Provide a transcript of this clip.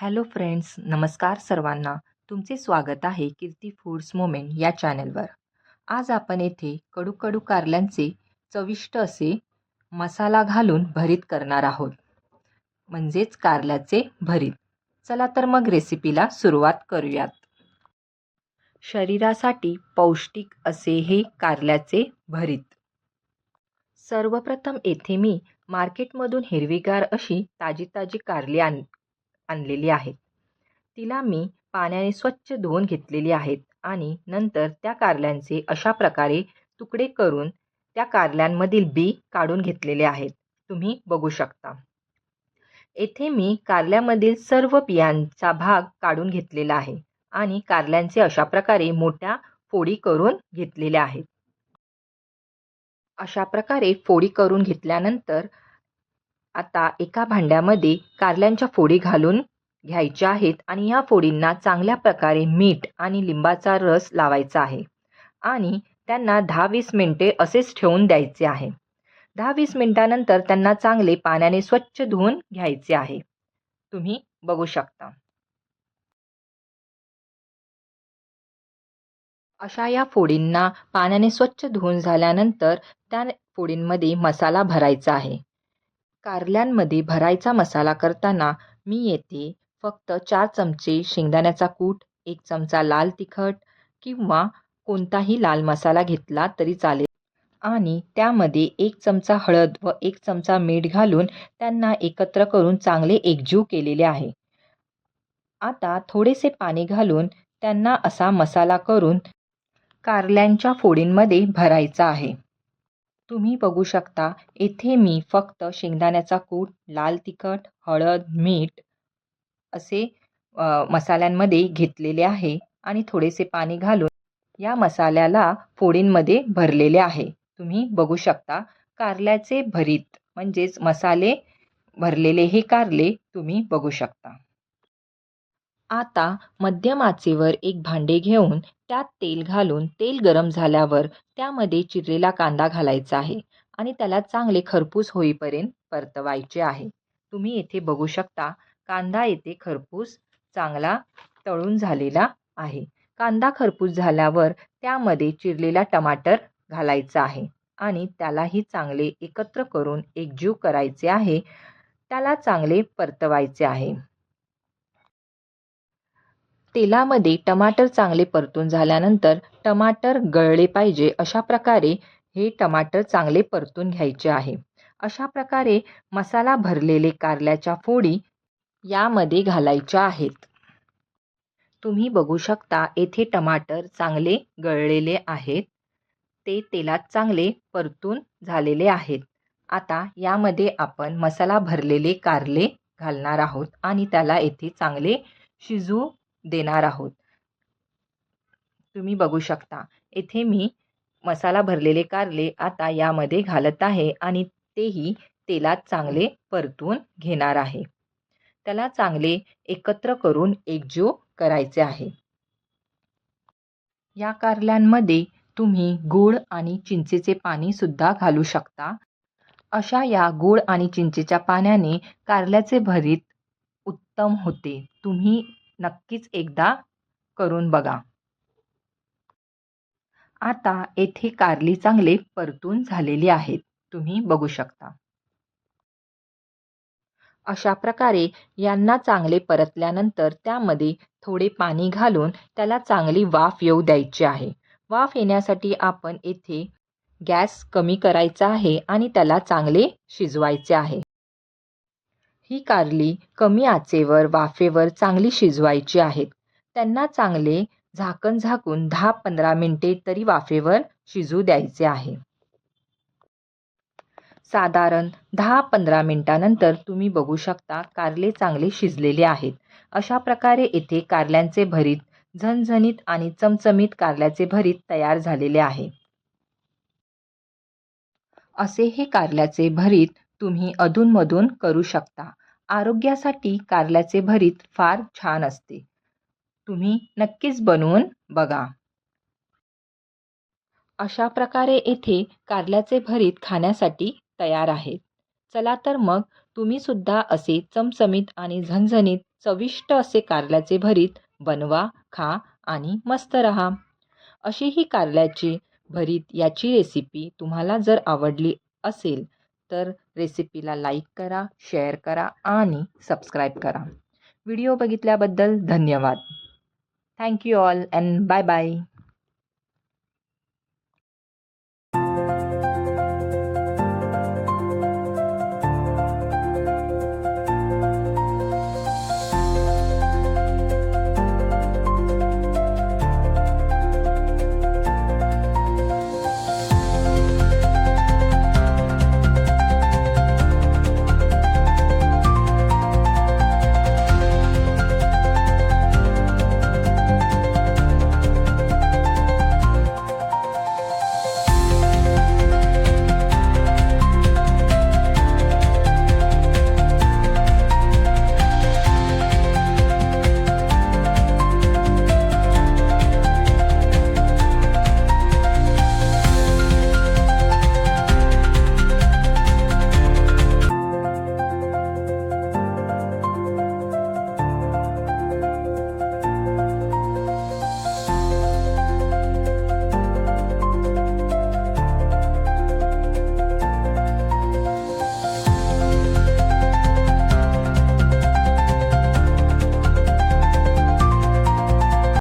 Hello friends नमस्कार सर्वांना. तुमचे स्वागत आहे कीर्ती फूड्स मोमेंट या चॅनलवर आज आपण येथे कडू कडू कारल्यांचे चविष्ट असे मसाला घालून भरीत करणार आहोत. म्हणजेच कारल्याचे भरीत. चला तर मग रेसिपीला सुरुवात करूयात. शरीरासाठी पौष्टिक असे हे कारल्याचे भरीत. सर्वप्रथम येथे मी मार्केटमधून हिरवीगार अशी ताजी ताजी कारली आण आणलेली आहेत. तिला मी पाण्याने स्वच्छ धुवून घेतलेली आहेत आणि नंतर त्या कारल्यांचे अशा प्रकारे तुकडे करून त्या कारल्यांमधील बी काढून घेतलेले आहेत. तुम्ही बघू शकता. येथे मी कारल्यामधील सर्व बियांचा भाग काढून घेतलेला आहे आणि कारल्यांचे अशा प्रकारे मोठ्या फोडी करून घेतलेल्या आहेत. अशा प्रकारे फोडी करून घेतल्यानंतर आता एका भांड्यामध्ये कारल्यांच्या फोडी घालून घ्यायच्या आहेत आणि या फोडींना चांगल्या प्रकारे मीठ आणि लिंबाचा रस लावायचा आहे. आणि त्यांना दहा वीस मिनटे असेच ठेवून द्यायचे आहे. दहा वीस मिनटानंतर त्यांना चांगले पाण्याने स्वच्छ धुवून घ्यायचे आहे. तुम्ही बघू शकता. अशा या फोडींना पाण्याने स्वच्छ धुवून झाल्यानंतर त्या फोडींमध्ये मसाला भरायचा आहे. कारल्यांमध्ये भरायचा मसाला करताना मी येथे फक्त चार चमचे शेंगदाण्याचा कूट एक चमचा लाल तिखट किंवा कोणताही लाल मसाला घेतला तरी चालेल. आणि त्यामध्ये एक चमचा हळद व एक चमचा मीठ घालून त्यांना एकत्र करून चांगले एकजीव केलेले आहे. आता थोडेसे पाणी घालून त्यांना असा मसाला करून कारल्यांच्या फोडींमध्ये भरायचा आहे. तुम्ही बघू शकता येथे मी फक्त शेंगदाण्याचा कूट लाल तिखट हळद मीठ असे मसाल्यांमध्ये घेतलेले आहे आणि थोडेसे पाणी घालून या मसाल्याला फोडींमध्ये भरलेले आहे. तुम्ही बघू शकता कारल्याचे भरीत म्हणजेच मसाले भरलेले हे कारले तुम्ही बघू शकता. आता मध्यम आचेवर एक भांडे घेऊन त्यात तेल घालून तेल गरम झाल्यावर त्यामध्ये चिरलेला कांदा घालायचा आहे आणि त्याला चांगले खरपूस होईपर्यंत परतवायचे आहे. तुम्ही येथे बघू शकता कांदा येथे खरपूस चांगला तळून झालेला आहे. कांदा खरपूस झाल्यावर त्यामध्ये चिरलेला टमाटर घालायचा आहे आणि त्यालाही चांगले एकत्र करून एकजीव करायचे आहे. त्याला चांगले परतवायचे आहे. तेलामध्ये टमाटर चांगले परतून झाल्यानंतर टमाटर गळले पाहिजे अशा प्रकारे हे टमाटर चांगले परतून घ्यायचे आहे. अशा प्रकारे मसाला भरलेले कारल्याच्या फोडी यामध्ये घालायच्या आहेत. तुम्ही बघू शकता येथे टमाटर चांगले गळलेले आहेत. ते तेलात चांगले परतून झालेले आहेत. आता यामध्ये आपण मसाला भरलेले कारले घालणार आहोत आणि त्याला येथे चांगले शिजू देणार आहोत. तुम्ही बघू शकता. येथे मी मसाला भरलेले कारले आता यामध्ये घालत आहे आणि तेही तेलात चांगले परतून घेणार आहे. त्याला चांगले एकत्र करून एकजीव करायचे आहे. या कारल्यांमध्ये तुम्ही गूळ आणि चिंचेचे पाणी सुद्धा घालू शकता. अशा या गूळ आणि चिंचेच्या पाण्याने कारल्याचे भरीत उत्तम होते. तुम्ही नक्कीच एकदा करून बघा. आता येथे कारली चांगले परतून झालेली आहेत. तुम्ही बघू शकता. अशा प्रकारे यांना चांगले परतल्यानंतर त्यामध्ये थोडे पाणी घालून त्याला चांगली वाफ येऊ द्यायची आहे. वाफ येण्यासाठी आपण येथे गॅस कमी करायचा आहे आणि त्याला चांगले शिजवायचे आहे. ही कारली कमी आचेवर वाफेवर चांगली शिजवायची आहेत. त्यांना चांगले झाकण झाकून दहा पंधरा मिनटे तरी वाफेवर शिजू द्यायचे आहे. साधारण दहा पंधरा मिनटानंतर तुम्ही बघू शकता कारले चांगले शिजलेले आहेत. अशा प्रकारे येथे कारल्यांचे भरीत झणझणीत आणि चमचमीत कारल्याचे भरीत तयार झालेले आहे. असे हे कारल्याचे भरीत तुम्ही अधूनमधून करू शकता. आरोग्यासाठी कारल्याचे भरीत फार छान असते. तुम्ही नक्कीच बनवून बघा. अशा प्रकारे येथे कारल्याचे भरीत खाण्यासाठी तयार आहेत. चला तर मग तुम्ही सुद्धा असे चमचमीत आणि झणझणीत चविष्ट असे कारल्याचे भरीत बनवा खा आणि मस्त रहा. अशी ही कारल्याची भरीत याची रेसिपी तुम्हाला जर आवडली असेल तर रेसिपीला लाईक करा शेअर करा आणि सबस्क्राईब करा. व्हिडिओ बघितल्याबद्दल धन्यवाद. Thank you all and bye bye